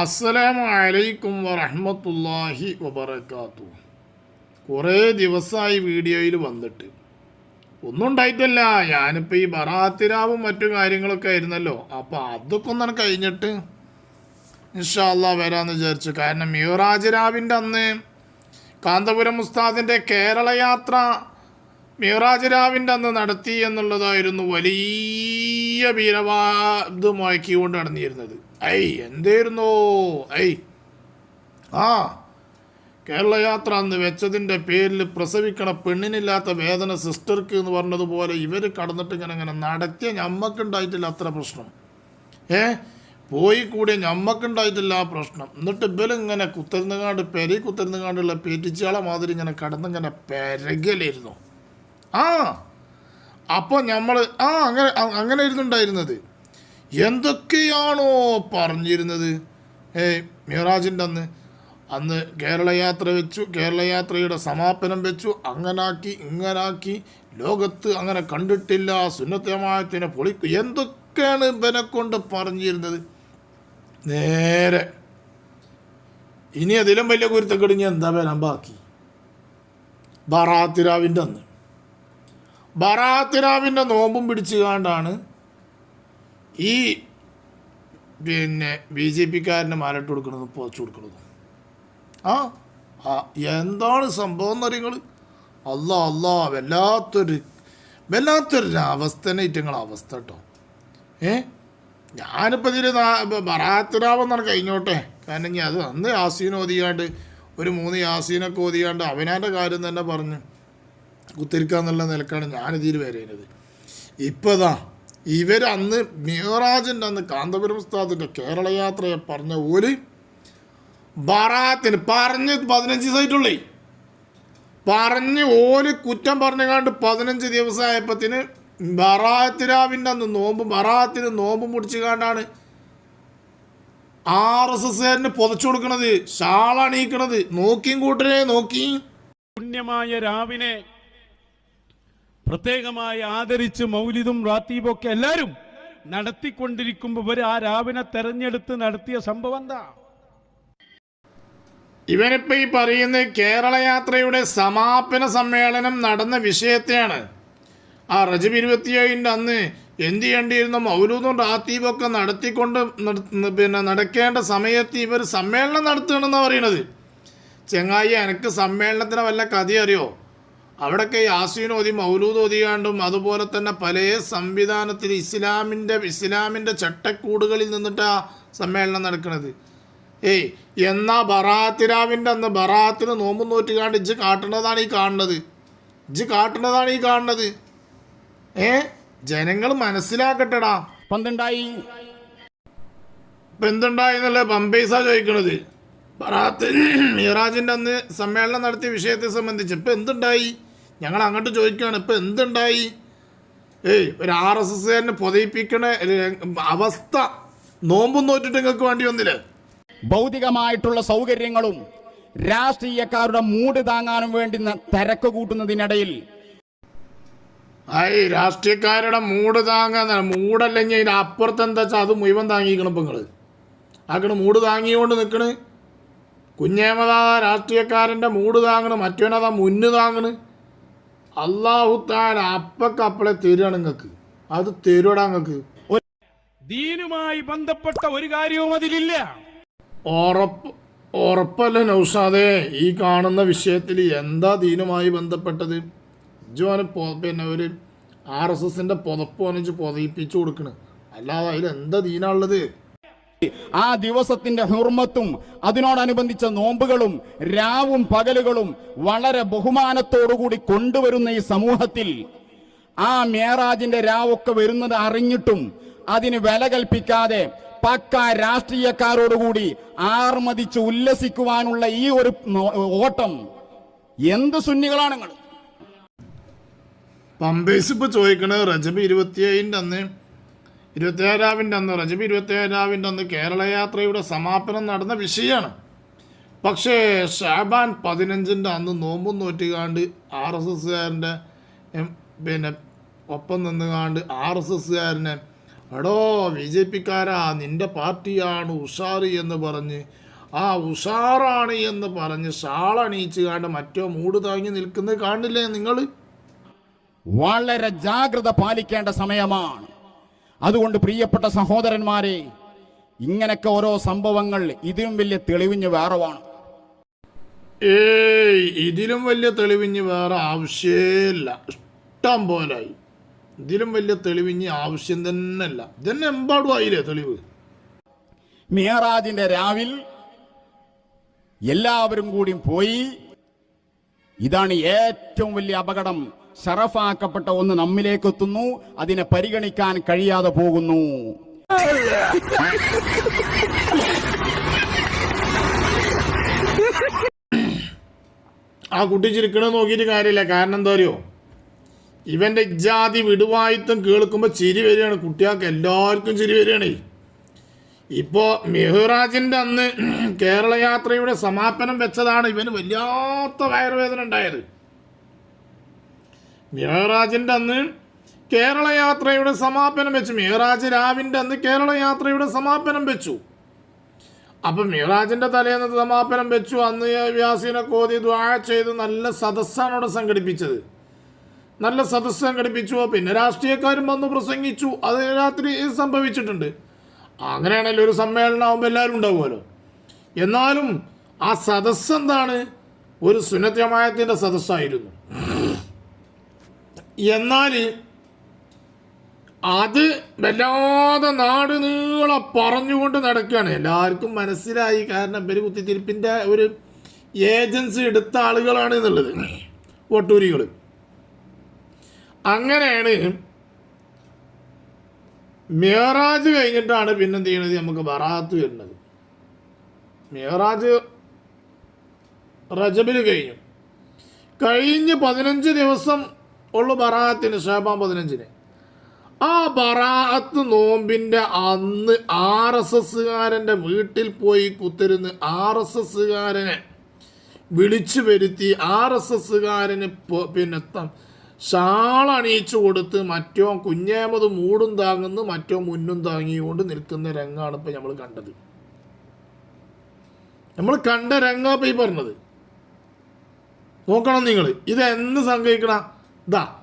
അസ്സലാമു അലൈക്കും വറഹ്മത്തുള്ളാഹി വബറകാത്തു കുറേ ദിവസമായി വീഡിയോയിൽ വന്നിട്ട്. ഒന്നും ഉണ്ടായിട്ടല്ല. ഞാനിപ്പോൾ ഈ ബറാത്തിരാവും മറ്റു കാര്യങ്ങളൊക്കെ ആയിരുന്നല്ലോ. അപ്പോൾ അതൊക്കെ ഒന്നാണ് കഴിഞ്ഞിട്ട് ഇൻഷാല്ല വരാമെന്ന് വിചാരിച്ചു. കാരണം മിയറാജ് രാവിന്റെ അന്ന് കാന്തപുരം ഉസ്താദിന്റെ കേരള യാത്ര മിയറാജ് രാവിന്റെ അന്ന് നടത്തി എന്നുള്ളതായിരുന്നു വലിയ വീരവാദ് മുഴക്കിക്കൊണ്ട് നടന്നിരുന്നത്. ഐ എന്തായിരുന്നോ ഐ. ആ കേരള യാത്ര അന്ന് വെച്ചതിന്റെ പേരിൽ പ്രസവിക്കണ പെണ്ണിനില്ലാത്ത വേദന സിസ്റ്റർക്ക് എന്ന് പറഞ്ഞതുപോലെ ഇവർ കടന്നിട്ട് ഇങ്ങനെ ഇങ്ങനെ നടത്തിയ ഞമ്മക്കുണ്ടായിട്ടില്ല അത്ര പ്രശ്നം. ഏ? പോയി കൂടിയ ഞമ്മക്കുണ്ടായിട്ടില്ല ആ പ്രശ്നം. എന്നിട്ട് ഇവലിങ്ങനെ കുത്തരുന്നുകാണ്ട് പെരി കുത്തരുന്നുകാണ്ടുള്ള പേറ്റിച്ചാളെ മാതിരി ഇങ്ങനെ കടന്നിങ്ങനെ പെരകലായിരുന്നു ആ അപ്പോൾ നമ്മൾ ആ അങ്ങനെ അങ്ങനെ ഇരുന്നുണ്ടായിരുന്നത് എന്തൊക്കെയാണോ പറഞ്ഞിരുന്നത്? ഏയ് മിറാജിന്റെ അന്ന് അന്ന് കേരളയാത്ര വെച്ചു കേരളയാത്രയുടെ സമാപനം വെച്ചു അങ്ങനാക്കി ഇങ്ങനാക്കി ലോകത്ത് അങ്ങനെ കണ്ടിട്ടില്ല സുന്നത്തമായത്തിനെ പൊളിക്കു എന്തൊക്കെയാണ് ഇവനെ കൊണ്ട് പറഞ്ഞിരുന്നത്? നേരെ. ഇനി അതിലും വലിയ കുരുത്തക്കെടിഞ്ഞ് എന്താ വരാൻ ബാക്കി? ബറാത്തിരാവിന്റെ അന്ന്. ബറാത്തിരാവിന്റെ നോമ്പും പിടിച്ചു കാണ്ടാണ് ഈ പിന്നെ ബി ജെ പിക്കാരനെ മാലട്ട് കൊടുക്കണതും പോച്ചു കൊടുക്കണതും. ആ എന്താണ് സംഭവം എന്നറിയങ്ങൾ അല്ല അല്ല വല്ലാത്തൊരു വല്ലാത്തൊരു അവസ്ഥനെ നിങ്ങളെ അവസ്ഥ കേട്ടോ. ഏ? ഞാനിപ്പോൾ ഇതിൽ ബറാത്തിരാവെന്നാണ് കഴിഞ്ഞോട്ടെ. കാരണം ഇനി അത് അന്ന് യാസീൻ ഓതിയാണ്ട് ഒരു മൂന്ന് യാസീനൊക്കെ ഓതിയാണ്ട് അവനാന്റെ കാര്യം തന്നെ പറഞ്ഞ് കുത്തിരിക്കാന്നുള്ള നിലക്കാണ് ഞാനിതിൽ വരുന്നത് ഇപ്പോൾ ഇതാ ഇവർ അന്ന് മിയറാജിന്റെ അന്ന് കാന്തപുരം ഉസ്താദിന്റെ കേരള യാത്രയെ പറഞ്ഞ ഒരു ബറാത്തിന് പറഞ്ഞ് പതിനഞ്ച് ദിവസമായിട്ടുള്ളേ പറഞ്ഞ് ഓൽ കുറ്റം പറഞ്ഞുകൊണ്ട് പതിനഞ്ച് ദിവസമായപ്പത്തിന് ബറാത്തിരാവിന്റെ അന്ന് നോമ്പ് ബറാത്തിന് നോമ്പ് മുടിച്ചു കാണ്ടാണ് ആർ എസ് എസ്കാരന് പുതച്ചു കൊടുക്കണത് ഷാളണീക്കണത് നോക്കിയും കൂട്ടരെ നോക്കി പുണ്യമായ രാവിനെ പ്രത്യേകമായി ആദരിച്ച് മൗലിദും റാത്തീബും ഒക്കെ എല്ലാവരും നടത്തിക്കൊണ്ടിരിക്കുമ്പോൾ ഇവർ ആ രാവിനെ തെരഞ്ഞെടുത്ത് നടത്തിയ സംഭവം എന്താ? ഇവരിപ്പോ ഈ പറയുന്ന കേരള യാത്രയുടെ സമാപന സമ്മേളനം നടന്ന വിഷയത്തെയാണ്. ആ റജബ് ഇരുപത്തിയേഴിന്റെ അന്ന് എന്ത് ചെയ്യേണ്ടിയിരുന്ന? മൗലൂദും റാത്തീബൊക്കെ നടത്തിക്കൊണ്ട് പിന്നെ നടക്കേണ്ട സമയത്ത് ഇവർ സമ്മേളനം നടത്തുകയാണെന്നാണ് പറയണത് ചെങ്ങായി എനിക്ക് സമ്മേളനത്തിന് വല്ല കഥ അറിയോ? അവിടെയൊക്കെ യാസീനോതി ഓതി മൗലൂദ് ഓതിയാണ്ടും അതുപോലെ തന്നെ പല സംവിധാനത്തിൽ ഇസ്ലാമിന്റെ ഇസ്ലാമിന്റെ ചട്ടക്കൂടുകളിൽ നിന്നിട്ടാ സമ്മേളനം നടക്കുന്നത്. ഏയ് എന്നാ ബറാത്തിരാവിന്റെ അന്ന് ബറാത്തിന് നോമ്പ് നോറ്റുകാണ്ട് ഇജ്ജ് കാട്ടുന്നതാണ് ഈ കാണുന്നത്. ഇജ്ജ് കാട്ടുന്നതാണ് ഈ കാണുന്നത്. ഏ ജനങ്ങൾ മനസ്സിലാക്കട്ടെടാ. പന്തുണ്ടായി. ഇപ്പം എന്തുണ്ടായെന്നല്ലേ പമ്പൈസ ചോദിക്കണത്. ബറാത്ത് മിറാജിന്റെ അന്ന് സമ്മേളനം നടത്തിയ വിഷയത്തെ സംബന്ധിച്ച് ഇപ്പം എന്തുണ്ടായി? ഞങ്ങൾ അങ്ങോട്ട് ചോദിക്കുകയാണ് ഇപ്പം എന്തുണ്ടായി? ഏയ് ഒരു ആർ എസ് എസ്കാരനെ കാരനെ പൊതയിപ്പിക്കണ. അവസ്ഥ നോമ്പും നോറ്റിട്ട് നിങ്ങൾക്ക് വേണ്ടി വന്നില്ലേ? ഭൗതികമായിട്ടുള്ള സൗകര്യങ്ങളും രാഷ്ട്രീയക്കാരുടെ മൂട് താങ്ങാനും വേണ്ടി തിരക്ക് കൂട്ടുന്നതിനിടയിൽ ആയി രാഷ്ട്രീയക്കാരുടെ മൂട് താങ്ങാൻ മൂടല്ലെങ്കിൽ അതിന്റെ അപ്പുറത്ത് എന്താ വെച്ചാൽ അത് മുഴുവൻ താങ്ങിക്കണം ഇപ്പം നിങ്ങൾ ആക്കണ് മൂട് താങ്ങിയോണ്ട് നിൽക്കണ് കുഞ്ഞേമതാ രാഷ്ട്രീയക്കാരന്റെ മൂട് താങ്ങണ് മറ്റവനതാ മുന്ന് താങ്ങണ്. അള്ളാഹുത്താൻ അപ്പക്കപ്പളെ തരുവാണ് നിങ്ങൾക്ക് അത് തരുവടാ നിങ്ങൾക്ക് ദീനുമായി ബന്ധപ്പെട്ട ഒരു കാര്യവും അതിലില്ല. ഉറപ്പ് ഉറപ്പല്ല നൗസാദേ ഈ കാണുന്ന വിഷയത്തിൽ എന്താ ദീനുമായി ബന്ധപ്പെട്ടത്? ജോന് പിന്നെ ഒരു ആർ എസ് എസിന്റെ പുതപ്പ് വന്നിച്ച് പുതയിപ്പിച്ചു കൊടുക്കണ്. അല്ലാതെ അതിൽ എന്താ ദീനാണുള്ളത് ആ ദിവസത്തിന്റെ ഹുർമത്തും അതിനോടനുബന്ധിച്ച നോമ്പുകളും രാവും പകലുകളും വളരെ ബഹുമാനത്തോടുകൂടി കൊണ്ടുവരുന്ന ഈ സമൂഹത്തിൽ ആ മേറാജിന്റെ രാവൊക്കെ വരുന്നത് അറിഞ്ഞിട്ടും അതിന് വില കൽപ്പിക്കാതെ പക്ക രാഷ്ട്രീയക്കാരോടുകൂടി ആർമതിച്ച് ഉല്ലസിക്കുവാനുള്ള ഈ ഒരു ഓട്ടം എന്ത് സുന്നികളാണ് നിങ്ങൾ? പമ്പേഴ്സ് ഇപ്പൊ ചോദിക്കണത് റജബ് ഇരുപത്തിയേഴിന്റെ അന്ന് ഇരുപത്തിയേഴാവിന്റെ അന്ന് റജബ് ഇരുപത്തിയേഴാവിന്റെ അന്ന് കേരള യാത്രയുടെ സമാപനം നടന്ന വിഷയമാണ്. പക്ഷേ ഷാബാൻ പതിനഞ്ചിന്റെ അന്ന് നോമ്പും നോറ്റുകാണ്ട് ആർ എസ് എസ്സുകാരന്റെ പിന്നെ ഒപ്പം നിന്നുകാണ്ട് ആർ എസ് എസ്സുകാരനെ എടോ ബി ജെ പിക്കാരാ നിന്റെ പാർട്ടിയാണ് ഉഷാറ് എന്ന് പറഞ്ഞ് ആ ഉഷാറാണ് എന്ന് പറഞ്ഞ് ഷാളണീച്ച് കാണ്ട് മറ്റോ മൂട് താങ്ങി നിൽക്കുന്നത് കാണില്ലേ നിങ്ങൾ? വളരെ ജാഗ്രത പാലിക്കേണ്ട സമയമാണ്. അതുകൊണ്ട് പ്രിയപ്പെട്ട സഹോദരന്മാരെ ഇങ്ങനൊക്കെ ഓരോ സംഭവങ്ങൾ ഇതിലും വലിയ തെളിവിഞ്ഞ് വേറവാണ്. ഏയ് ഇതിലും വലിയ തെളിവിഞ്ഞ് വേറെ ആവശ്യമില്ല. ഇഷ്ടം പോലായി. ഇതിലും വലിയ തെളിവിഞ്ഞ് ആവശ്യം തന്നെ അല്ല ഇതന്നെ എമ്പാടും ആയില്ലേ തെളിവ്? മിയറാജിന്റെ രാവിൽ എല്ലാവരും കൂടി പോയി. ഇതാണ് ഏറ്റവും വലിയ അപകടം. ഷറഫാക്കപ്പെട്ട ഒന്ന് നമ്മിലേക്ക് എത്തുന്നു അതിനെ പരിഗണിക്കാൻ കഴിയാതെ പോകുന്നു. ആ കുട്ടി ചിരിക്കണ നോക്കിയിട്ട് കാര്യമില്ല. കാരണം എന്താ അറിയോ? ഇവന്റെ ജാതി വിടുവായിത്തം കേൾക്കുമ്പോൾ ചിരി വരികയാണ്. കുട്ടികൾക്ക് എല്ലാവർക്കും ചിരി വരികയാണേ. ഇപ്പോ മെഹുറാജിന്റെ അന്ന് കേരള യാത്രയുടെ സമാപനം വെച്ചതാണ് ഇവന് വല്ലാത്ത വയറുവേദന ഉണ്ടായത്. മെഹ്റാജിന്റെ അന്ന് കേരള യാത്രയുടെ സമാപനം വെച്ചു. മെഹ്റാജ് രാവിന്റെ അന്ന് കേരള യാത്രയുടെ സമാപനം വെച്ചു. അപ്പം മിറാജിന്റെ തലേന്ന് സമാപനം വെച്ചു. അന്ന് വ്യാസീനെ കോതി ദ്വാഴ ചെയ്ത് നല്ല സദസ്സാണ് അവിടെ സംഘടിപ്പിച്ചത്. നല്ല സദസ്സ് സംഘടിപ്പിച്ചു. പിന്നെ രാഷ്ട്രീയക്കാരും വന്നു പ്രസംഗിച്ചു. അത് രാത്രി സംഭവിച്ചിട്ടുണ്ട്. അങ്ങനെയാണല്ലോ ഒരു സമ്മേളനം ആകുമ്പോൾ എല്ലാവരും ഉണ്ടാവുമല്ലോ. എന്നാലും ആ സദസ്സ് എന്താണ്? ഒരു സുന്നത്യമായത്തിന്റെ സദസ്സായിരുന്നു. എന്നാൽ അത് വല്ലാതെ നാട് നീളെ പറഞ്ഞുകൊണ്ട് നടക്കുകയാണ്. എല്ലാവർക്കും മനസ്സിലായി. കാരണം ഇവർ കുത്തിത്തിരിപ്പിന്റെ ഒരു ഏജൻസി എടുത്ത ആളുകളാണ് എന്നുള്ളത്. ഒട്ടൂരികൾ അങ്ങനെയാണ് മേറാജ് കഴിഞ്ഞിട്ടാണ് പിന്നെന്ത് ചെയ്യണത്? നമുക്ക് ബറാത്ത് വരുന്നത്. മേറാജ് റജബിൽ കഴിഞ്ഞു. കഴിഞ്ഞ് പതിനഞ്ച് ദിവസം ഉള്ളു ബറാത്തിന് ഷാബാൻ പതിനഞ്ചിന്. ആ ബറാഅത്ത് നോമ്പിന്റെ അന്ന് ആർ എസ് എസ്സുകാരന്റെ വീട്ടിൽ പോയി കുത്തിരുന്ന് ആർ എസ് എസ്സുകാരനെ വിളിച്ചു വരുത്തി ആർ എസ് എസ്സുകാരന് പിന്നെ ഷാളണിയിച്ചു കൊടുത്ത് മറ്റോ കുഞ്ഞേമത് മൂടും താങ്ങുന്നു മറ്റോ മുന്നും താങ്ങിയുകൊണ്ട് നിൽക്കുന്ന രംഗമാണ് ഇപ്പം നമ്മൾ കണ്ടത്. നമ്മൾ കണ്ട രംഗം ഇപ്പം ഈ പറഞ്ഞത്. നോക്കണം നിങ്ങൾ ഇത് എന്ന് സംഭവിക്കണ ഇതാ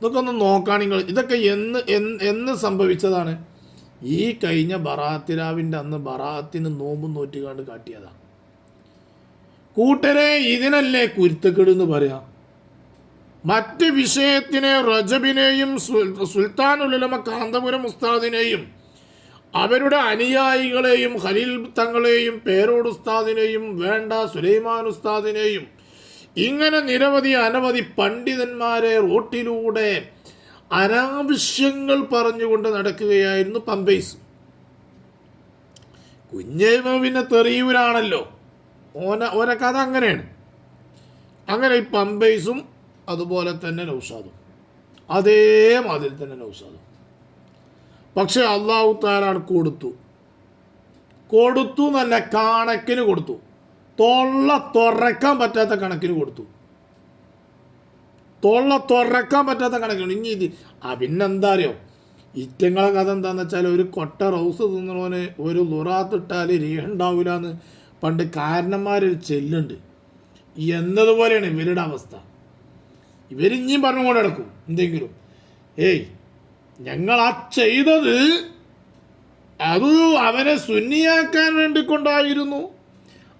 ഇതൊക്കെ ഒന്ന് നിങ്ങൾ. ഇതൊക്കെ എന്ന് എന്ന് സംഭവിച്ചതാണ്. ഈ കഴിഞ്ഞ ബറാത്തിരാവിന്റെ അന്ന് ബറാത്തിന് നോമ്പും നോറ്റുകാണ്ട് കാട്ടിയതാണ് കൂട്ടരെ ഇതിനല്ലേ കുരുത്തക്കേട് എന്ന് പറയാം? മറ്റ് വിഷയത്തിനെ റജബിനെയും സുൽ- സുൽത്താനുലമ കാന്തപുരം ഉസ്താദിനെയും അവരുടെ അനുയായികളെയും ഖലീൽ തങ്ങളെയും പേരോട് ഉസ്താദിനെയും വേണ്ട സുലൈമാൻ ഉസ്താദിനെയും ഇങ്ങനെ നിരവധി അനവധി പണ്ഡിതന്മാരെ റോട്ടിലൂടെ അനാവശ്യങ്ങൾ പറഞ്ഞുകൊണ്ട് നടക്കുകയായിരുന്നു പമ്പേസ് കുഞ്ഞേമ പിന്നെ തെറിയൂരാണല്ലോ. ഓന ഓരോ കഥ അങ്ങനെയാണ് അങ്ങനെ ഈ പമ്പേസും അതുപോലെ തന്നെ നൗഷാദും. അതേമാതിരി തന്നെ നൗസാദും പക്ഷെ അള്ളാഹു താലാണ് കൊടുത്തു. കൊടുത്തു നല്ല കാണക്കിന് കൊടുത്തു. തൊള്ള തുറക്കാൻ പറ്റാത്ത കണക്കിന് കൊടുത്തു. തൊള്ള തുറക്കാൻ പറ്റാത്ത കണക്കിന് ഇനി ഇത് ആ പിന്നെന്താ അറിയോ? ഇറ്റങ്ങളെ കഥ എന്താന്ന് വെച്ചാൽ ഒരു കൊട്ട റൗസ് തിന്നണോന് ഒരു ലുറാത്തിട്ടാൽ രേഹുണ്ടാവില്ല എന്ന് പണ്ട് കാരണന്മാരൊരു ചെല്ലുണ്ട്. എന്നതുപോലെയാണ് ഇവരുടെ അവസ്ഥ. ഇവരിഞ്ഞും പറഞ്ഞുകൊണ്ട് നടക്കും. എന്തെങ്കിലും. ഏയ് ഞങ്ങൾ ആ ചെയ്തത് അത് അവനെ സുന്നിയാക്കാൻ വേണ്ടിക്കൊണ്ടായിരുന്നു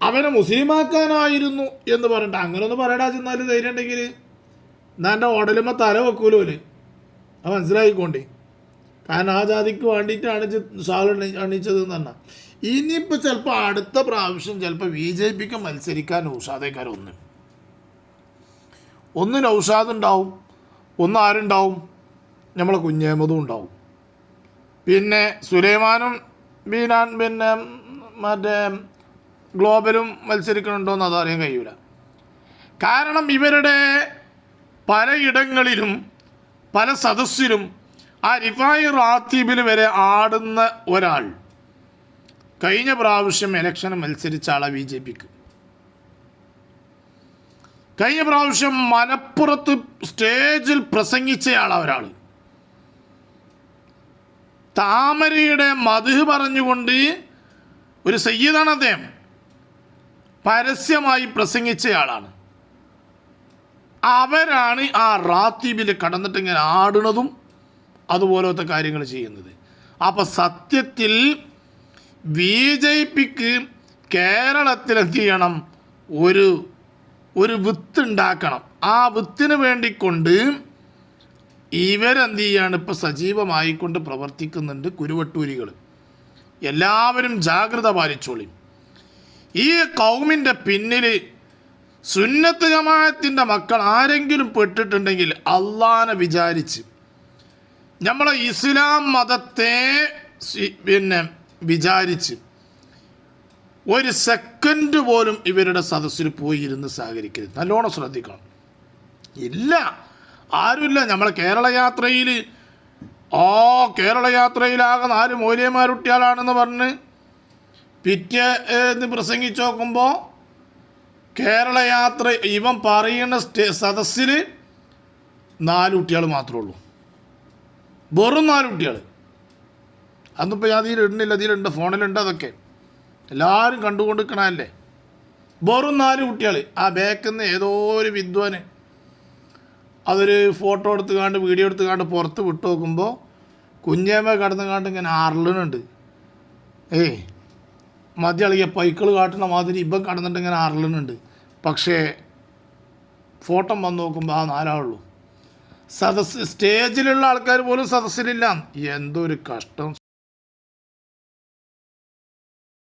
അവനെ മുസ്ലിമാക്കാനായിരുന്നു എന്ന് പറഞ്ഞിട്ട് അങ്ങനെ ഒന്ന് പറയടാ ചെന്നാൽ ധൈര്യം ഉണ്ടെങ്കിൽ എന്നാ എന്റെ ഉടലുമ്മ തല വെക്കൂലോ. അത് മനസ്സിലായിക്കോണ്ടേ. കാരണം ആ ജാതിക്ക് വേണ്ടിയിട്ടാണ് ഷാൾ അണിച്ചത് എന്ന് പറഞ്ഞാൽ ഇനിയിപ്പോൾ ചിലപ്പോൾ അടുത്ത പ്രാവശ്യം ചിലപ്പോൾ ബി ജെ പിക്ക് മത്സരിക്കാൻ ഔഷാദേക്കാർ ഒന്ന് ഒന്ന് നൗഷാദ് ഉണ്ടാവും ഒന്ന് ആരുണ്ടാവും? നമ്മളെ കുഞ്ഞേമതും ഉണ്ടാവും. പിന്നെ സുലൈമാനും ബീനാൻ പിന്നെ മറ്റേ ഗ്ലോബലും മത്സരിക്കണുണ്ടോയെന്ന് അതറിയാൻ കഴിയൂല. കാരണം ഇവരുടെ പലയിടങ്ങളിലും പല സദസ്സിലും ആ റിഫായി റാത്തീബിൽ വരെ ആടുന്ന ഒരാൾ കഴിഞ്ഞ പ്രാവശ്യം ഇലക്ഷൻ മത്സരിച്ച ആളെ ബി ജെ പിക്ക്. കഴിഞ്ഞ പ്രാവശ്യം മലപ്പുറത്ത് സ്റ്റേജിൽ പ്രസംഗിച്ചയാളാ ഒരാൾ താമരയുടെ മധു പറഞ്ഞുകൊണ്ട് ഒരു സയ്യിദാണ് അദ്ദേഹം. പരസ്യമായി പ്രസംഗിച്ചയാളാണ്. അവരാണ് ആ റാത്തീബിൽ കടന്നിട്ട് ഇങ്ങനെ ആടുന്നതും അതുപോലത്തെ കാര്യങ്ങൾ ചെയ്യുന്നത്. അപ്പം സത്യത്തിൽ ബി ജെ പിക്ക് കേരളത്തിൽ എന്ത് ചെയ്യണം ഒരു ഒരു വിത്ത് ഉണ്ടാക്കണം ആ വിത്തിന് വേണ്ടിക്കൊണ്ട് ഇവരെന്ത് ചെയ്യാണ് ഇപ്പോൾ സജീവമായിക്കൊണ്ട് പ്രവർത്തിക്കുന്നുണ്ട് കുരുവട്ടൂരികൾ എല്ലാവരും ജാഗ്രത പാലിച്ചോളി ഈ കൗമിന്റെ പിന്നിൽ സുന്നത്ത് ജമാഅത്തിന്റെ മക്കൾ ആരെങ്കിലും പെട്ടിട്ടുണ്ടെങ്കിൽ അള്ളാനെ വിചാരിച്ച്. നമ്മളെ ഇസ്ലാം മതത്തെ പിന്നെ വിചാരിച്ച് ഒരു സെക്കൻഡ് പോലും ഇവരുടെ സദസ്സിൽ പോയി ഇരുന്ന് സഹകരിക്കരുത്. നല്ലോണം ശ്രദ്ധിക്കണം. ഇല്ല ആരുമില്ല. നമ്മളെ കേരള യാത്രയിൽ ഓ കേരള യാത്രയിലാകെ നാല് മൂല്യന്മാരുട്ടിയാളാണെന്ന് പറഞ്ഞ് പിറ്റേ എന്ന് പ്രസംഗിച്ച് നോക്കുമ്പോൾ കേരള യാത്ര ഇവൻ പറയുന്ന സ്റ്റേ സദസ്സിൽ നാല് കുട്ടികൾ മാത്രമേ ഉള്ളൂ. വെറും നാല് കുട്ടികൾ അന്നിപ്പോൾ ഞാൻ അതിലിടുന്നില്ല അതിലുണ്ട് ഫോണിലുണ്ട് അതൊക്കെ. എല്ലാവരും കണ്ടുകൊണ്ടിരിക്കണല്ലേ വെറും നാല് കുട്ടികൾ ആ ബാക്കിൽ നിന്ന് ഏതോ ഒരു വിദ്വാന് അതൊരു ഫോട്ടോ എടുത്ത് കാണ്ട് വീഡിയോ എടുത്ത് കാണ്ട് പുറത്ത് വിട്ടു നോക്കുമ്പോൾ കുഞ്ഞേമ്മ കടന്നു കാണ്ട് ഇങ്ങനെ ആറിലുണ്ട് ഏയ് മദ്യളിയ പൈക്കൾ കാട്ടുന്ന മാതിരി ഇപ്പം കടന്നിട്ട് ഇങ്ങനെ ആറലുന്നുണ്ട് പക്ഷേ ഫോട്ടോ വന്ന് നോക്കുമ്പോൾ ആ നാലാളുള്ളൂ. സദസ് സ്റ്റേജിലുള്ള ആൾക്കാർ പോലും സദസ്സിലില്ല. എന്തൊരു കഷ്ടം